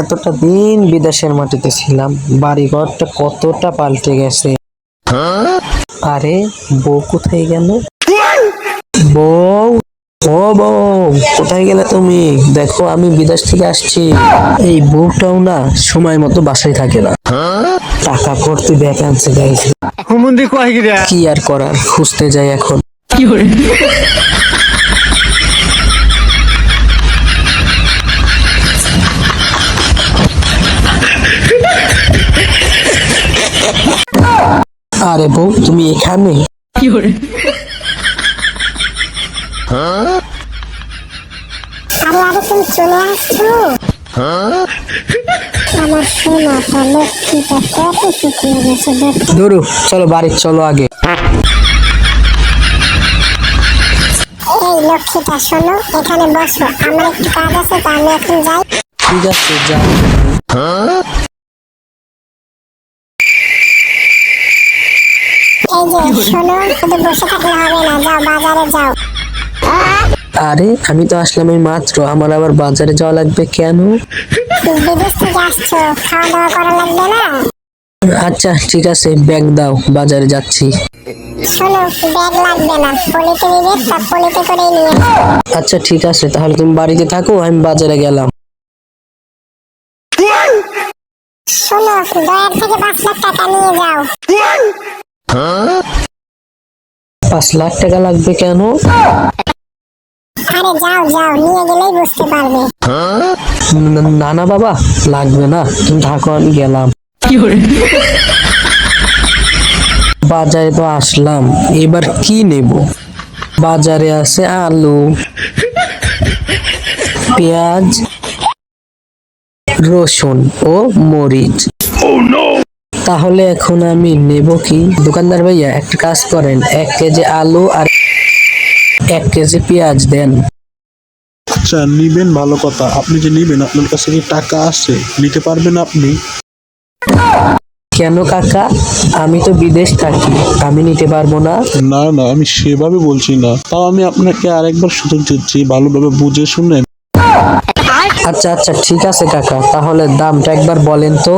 এতটা দিন বিদেশের মাটিতে ছিলাম বাড়িঘরটা কতটা পাল্টে গেছে। আরে বউ কোথায় গেল? বউ ও বউ কোথায় গেলে তুমি? দেখো আমি বিদেশ থেকে আসছি। এই বউটাও না সময় মতো বাসায় থাকে না। টাকা হুমুন্দি কয় গিরা কি আর করার? খুঁজতে যাই এখন। আরে বউ তুমি এখানে? আরে আরে তুমি চলে আসছো আমার সোনাটা লক্ষ্মীটা কত শুকিয়ে গেছে দেখ ধরু চলো বাড়ি চলো আগে। এই লক্ষ্মীটা শোনো এখানে বসো। আমার একটু কাজ আছে তো আমি এখন যাই। ঠিক আছে যাও। এই যে শোনো শুধু বসে থাকলে হবে না যাও বাজারে যাও। আরে আমি তো আসলাম এই মাত্র আমার আবার বাজারে যাওয়া লাগবে কেন? বিদেশ থেকে আসছো খাওয়া দাওয়া করা লাগবে না? আচ্ছা ঠিক আছে ব্যাগ দাও বাজারে যাচ্ছি। শোনো ব্যাগ লাগবে না পলিতে নিবে তা পলিতে করেই নিয়ে আচ্ছা ঠিক আছে তাহলে তুমি বাড়িতে থাকো আমি বাজারে গেলাম। শোনো দয়ার থেকে পাঁচ লাখ টাকা নিয়ে যাও। পাঁচ লাখ টাকা লাগবে কেন? আরে যাও যাও নিয়ে গেলেই বুঝতে পারবে। না না বাবা লাগবে না। তুমি থাকো আমি গেলাম বাজারে তো আসলাম এবার কি নেব? বাজারে আছে আলু পেঁয়াজ রসুন ও মরিচ। তাহলে এখন আমি নেব কি? দোকানদার ভাইয়া একটা কাজ করেন। এক কেজি আলু আর এক কেজি পেঁয়াজ দেন। আচ্ছা নিবেন ভালো কথা। আপনি যে নিবেন আপনার কাছে কি টাকা আছে? নিতে পারবেন আপনি? কেন কাকা? আমি তো বিদেশ থাকি আমি নিতে পারব না। না না আমি সেভাবে বলছি না। তাও আমি আপনাকে আরেকবার সুযোগ দিচ্ছি ভালোভাবে বুঝে শুনেন। আচ্ছা আচ্ছা ঠিক আছে কাকা। তাহলে দামটা একবার বলেন তো।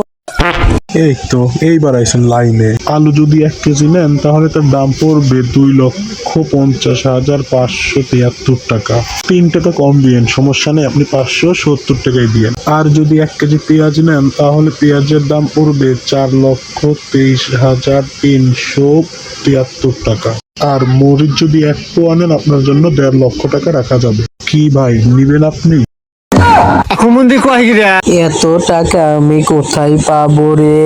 এই তো, এইবার আইসেন লাইনে। আলু যদি এক কেজি নেন, তাহলে তার দাম পড়বে দুই লক্ষ পঞ্চাশ হাজার পাঁচশো তিয়াত্তর টাকা। তিন টাকা কম দিয়েন, সমস্যা নেই, আপনি পাঁচশো সত্তর টাকায় দিয়েন। আর যদি এক কেজি পেঁয়াজ নেন, তাহলে পেঁয়াজের দাম পড়বে চার লক্ষ তেইশ হাজার তিনশো তিয়াত্তর টাকা। আর মরিচ যদি এক পোয়া নেন, আপনার জন্য দেড় লক্ষ টাকা রাখা যাবে। কি ভাই, নিবেন আপনি? হুমুন্দি কয় এত টাকা আমি কোথায় পাবো রে?